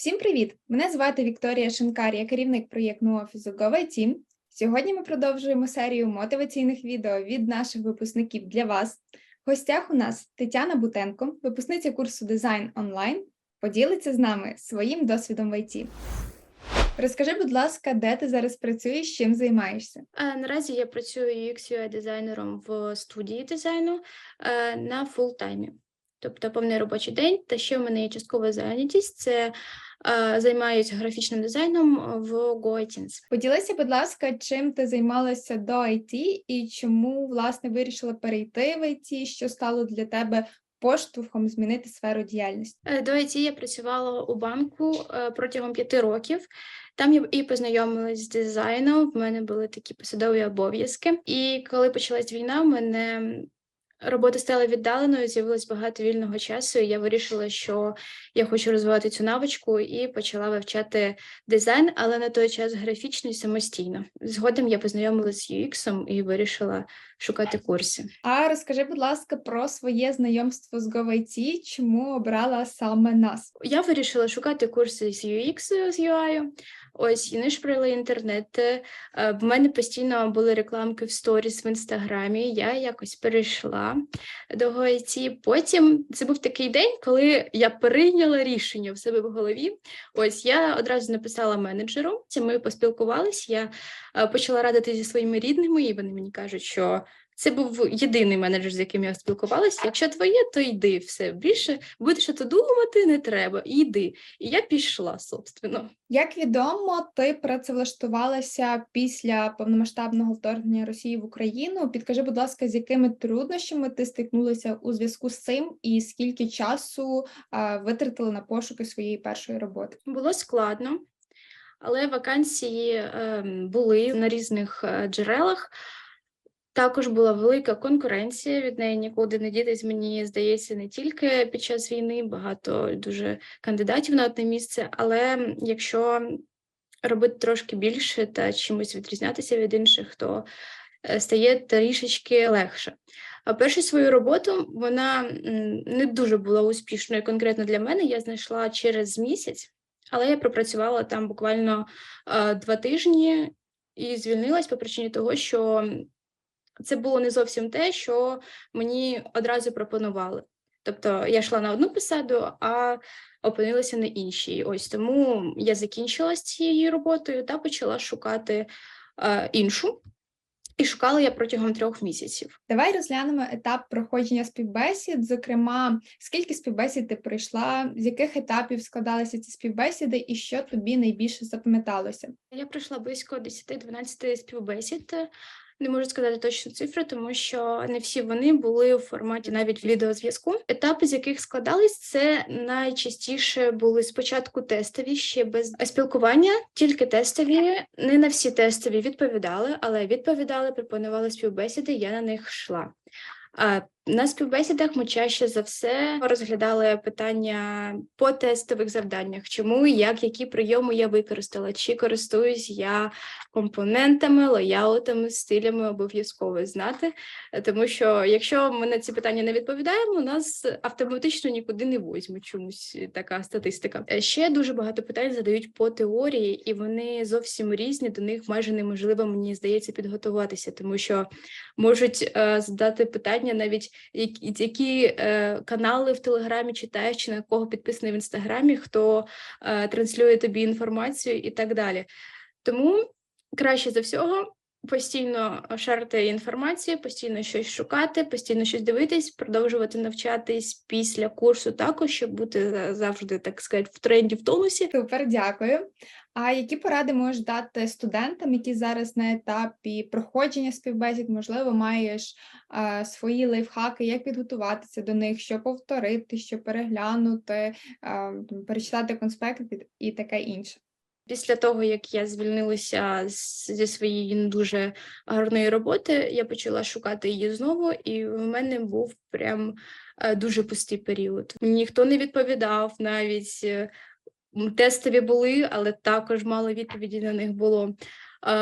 Всім привіт! Мене звати Вікторія Шинкар, я керівник проєктного офісу GoVIT. Сьогодні ми продовжуємо серію мотиваційних відео від наших випускників для вас. В гостях у нас Тетяна Бутенко, випускниця курсу дизайн онлайн, поділиться з нами своїм досвідом в ІТ. Розкажи, будь ласка, де ти зараз працюєш, чим займаєшся? Е, Наразі я працюю UX UI дизайнером в студії дизайну е, на фултаймі, тобто повний робочий день. Та ще в мене є часткова зайнятість. Це займаюся графічним дизайном в GoITins. Поділися, будь ласка, чим ти займалася до IT і чому власне вирішила перейти в IT, що стало для тебе поштовхом змінити сферу діяльності? Е, До IT я працювала у банку е, протягом п'яти років. Там я і познайомилась з дизайном. В мене були такі посадові обов'язки. І коли почалась війна, мене робота стала віддаленою, з'явилось багато вільного часу. І я вирішила, що я хочу розвивати цю навичку і почала вивчати дизайн, але на той час графічний самостійно. Згодом я познайомилася з UX і вирішила шукати курси. А розкажи, будь ласка, про своє знайомство з GoIT, чому обрала саме нас? Я вирішила шукати курси з UX, з UI. Ось і нишприли інтернет. Е, В мене постійно були рекламки в сторіс в інстаграмі. Я якось перейшла до GoIT. Потім це був такий день, коли я прийняла рішення в себе в голові. Ось я одразу написала менеджеру. Це ми поспілкувались. Я е, почала радити зі своїми рідними, і вони мені кажуть, що це був єдиний менеджер, з яким я спілкувалася. Якщо твоє, то йди все більше. Будеш що то думати, не треба. Йди. І я пішла, собственно. Як відомо, ти працевлаштувалася після повномасштабного вторгнення Росії в Україну. Підкажи, будь ласка, з якими труднощами ти стикнулася у зв'язку з цим, і скільки часу а, витратила на пошуки своєї першої роботи? Було складно, але вакансії ем, були на різних е, джерелах. Також була велика конкуренція, від неї нікуди не дітись, мені здається, не тільки під час війни, багато дуже кандидатів на одне місце, але якщо робити трошки більше та чимось відрізнятися від інших, то е, стає трішечки легше. А першу свою роботу вона не дуже була успішною конкретно для мене. Я знайшла через місяць, але я пропрацювала там буквально е, два тижні і звільнилась по причині того, що це було не зовсім те, що мені одразу пропонували. Тобто я йшла на одну посаду, а опинилася на іншій. Ось тому я закінчила з цією роботою та почала шукати е, іншу. І шукала я протягом трьох місяців. Давай розглянемо етап проходження співбесід. Зокрема, скільки співбесід ти пройшла, з яких етапів складалися ці співбесіди, і що тобі найбільше запам'яталося? Я пройшла близько 10-12 співбесід. Не можу сказати точну цифру, тому що не всі вони були у форматі навіть відеозв'язку. Етапи, з яких складались, це найчастіше були спочатку тестові, ще без спілкування, тільки тестові. Не на всі тестові відповідали, але відповідали, пропонували співбесіди. Я на них йшла. На співбесідах ми чаще за все розглядали питання по тестових завданнях, чому як, які прийоми я використала, чи користуюсь я компонентами, лояутами, стилями обов'язково знати. Тому що якщо ми на ці питання не відповідаємо, нас автоматично нікуди не возьмуть чомусь е, така статистика. Е, Ще дуже багато питань задають по теорії, і вони зовсім різні. До них майже неможливо, мені здається, підготуватися, тому що можуть е, задати питання навіть які, е, канали в Телеграмі читаєш, чи на кого підписаний в інстаграмі, хто е, транслює тобі інформацію і так далі. Тому краще за всього постійно шарити інформацію, постійно щось шукати, постійно щось дивитись, продовжувати навчатись після курсу також, щоб бути завжди, так сказати, в тренді в тонусі. Супер, дякую. А які поради можеш дати студентам, які зараз на етапі проходження співбесід, можливо, маєш а, свої лайфхаки, як підготуватися до них, що повторити, що переглянути, там, перечитати конспект і- таке інше? Після того, як я звільнилася зі своєї не дуже гарної роботи, я почала шукати її знову, і в мене був прям е, дуже пустий період. Ніхто не відповідав, навіть е, тестові були, але також мало відповіді на них було.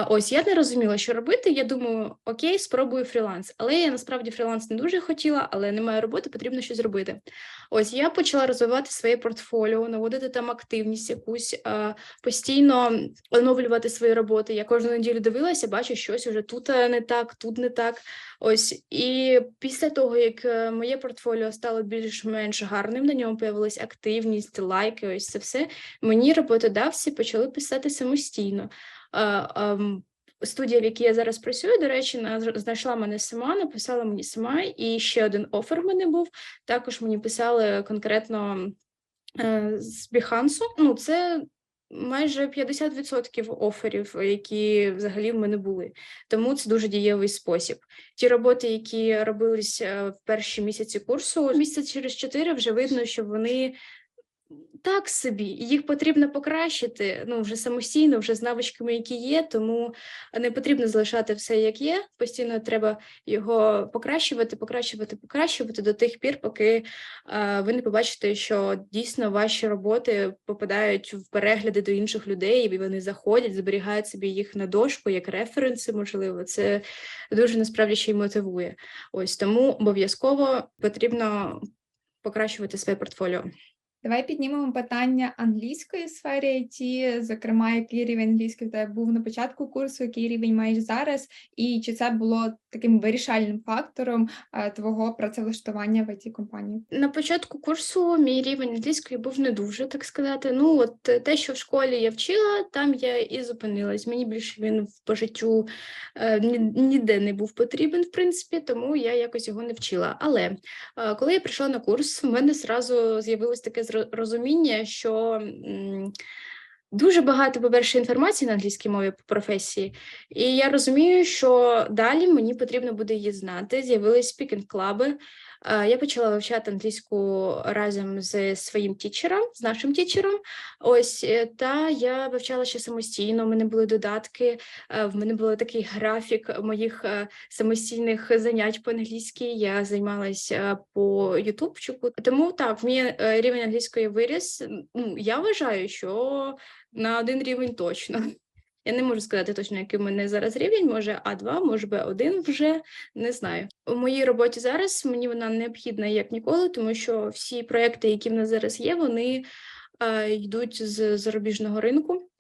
Ось я не розуміла, що робити. Я думаю, окей, спробую фріланс. Але я насправді фріланс не дуже хотіла, але немає роботи, потрібно щось робити. Ось я почала розвивати своє портфоліо, наводити там активність, якусь постійно оновлювати свої роботи. Я кожну неділю дивилася, бачу, щось уже тут е, не так, тут не так. Ось і після того, як е, моє портфоліо стало більш-менш гарним, на ньому появилась активність, лайки, ось це все. Мені роботодавці почали писати самостійно. Студія, в якій я зараз працюю, до речі, на- знайшла мене сама, написала мені сама, і ще один офер в мене був. Також мені писали конкретно е, з Behance. Ну, це майже 50% оферів, які взагалі в мене були. Тому це дуже дієвий спосіб. Ті роботи, які робились е, в перші місяці курсу, місяць через чотири вже видно, що вони так собі, їх потрібно покращити ну вже самостійно, вже з навичками, які є. Тому не потрібно залишати все як є. Постійно треба його покращувати, покращувати, покращувати до тих пір, поки е, ви не побачите, що дійсно ваші роботи попадають в перегляди до інших людей, і вони заходять, зберігають собі їх на дошку як референси. Можливо, це дуже насправді ще й мотивує. Ось тому обов'язково потрібно покращувати своє портфоліо. Давай піднімемо питання англійської сфери IT, зокрема, який рівень англійської в тебе був на початку курсу, який рівень маєш зараз, і чи це було таким вирішальним фактором е, твого працевлаштування в it компанії На початку курсу мій рівень англійської був не дуже, так сказати. Ну, от е, те, що в школі я вчила, там я і зупинилась. Мені більше він в- по життю е, ніде не був потрібен, в принципі, тому я якось його не вчила. Але е, коли я прийшла на курс, в мене зразу з'явилось таке розуміння, що. Дуже багато, по-перше, інформації на англійській мові по професії, і я розумію, що далі мені потрібно буде її знати. З'явились спікінг-клаби. Е, Я почала вивчати англійську разом з своїм тічером, з нашим тічером. Ось е, та я вивчала ще самостійно. У мене були додатки, е, в мене був такий графік моїх самостійних занять по англійській. Я займалася по ютубчику. Тому так, мій рівень англійської виріс. Ну, я вважаю, що на один рівень точно. Я не можу сказати точно, який у мене зараз рівень, може А2, може Б1 вже не знаю. У моїй роботі зараз мені вона необхідна як ніколи, тому що всі проекти, які в нас зараз є, вони е, йдуть з зарубіжного ринку.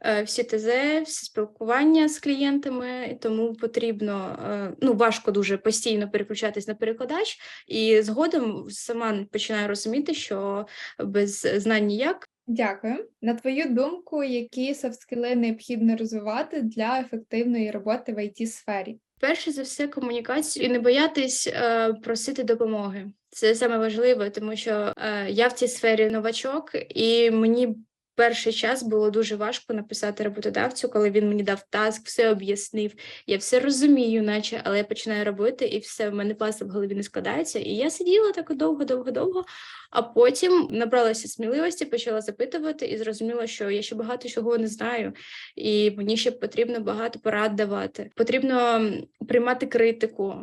Е, Всі ТЗ, всі спілкування з клієнтами, тому потрібно е, ну важко дуже постійно переключатись на перекладач, і згодом сама починаю розуміти, що без знань ніяк. Дякую. На твою думку, які софт-скіли необхідно розвивати для ефективної роботи в it сфері Перше за все, комунікацію і не боятись е, просити допомоги. Це саме важливе, тому що е, я в цій сфері новачок, і мені перший час було дуже важко написати роботодавцю, коли він мені дав таск, все об'яснив. Я все розумію, наче, але я починаю робити, і все в мене пазл в голові не складається. І я сиділа так довго, довго, довго. А потім набралася сміливості, почала запитувати і зрозуміла, що я ще багато чого не знаю, і мені ще потрібно багато порад давати. Потрібно приймати критику,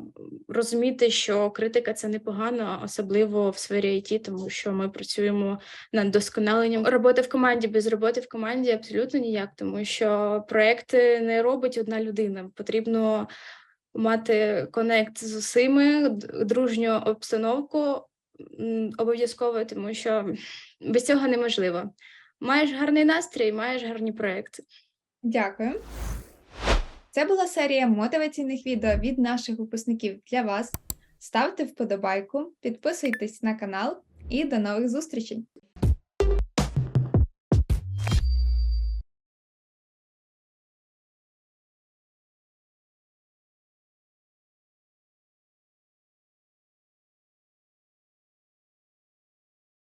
розуміти, що критика це непогано, особливо в сфері IT, тому що ми працюємо над досконаленням. Робота в команді без роботи в команді абсолютно ніяк, тому що проекти не робить одна людина. Потрібно мати конект з усіми, дружню обстановку обов'язково, тому що без цього неможливо. Маєш гарний настрій, маєш гарні проекти. Дякую. Це була серія мотиваційних відео від наших випускників для вас. Ставте вподобайку, підписуйтесь на канал і до нових зустрічей!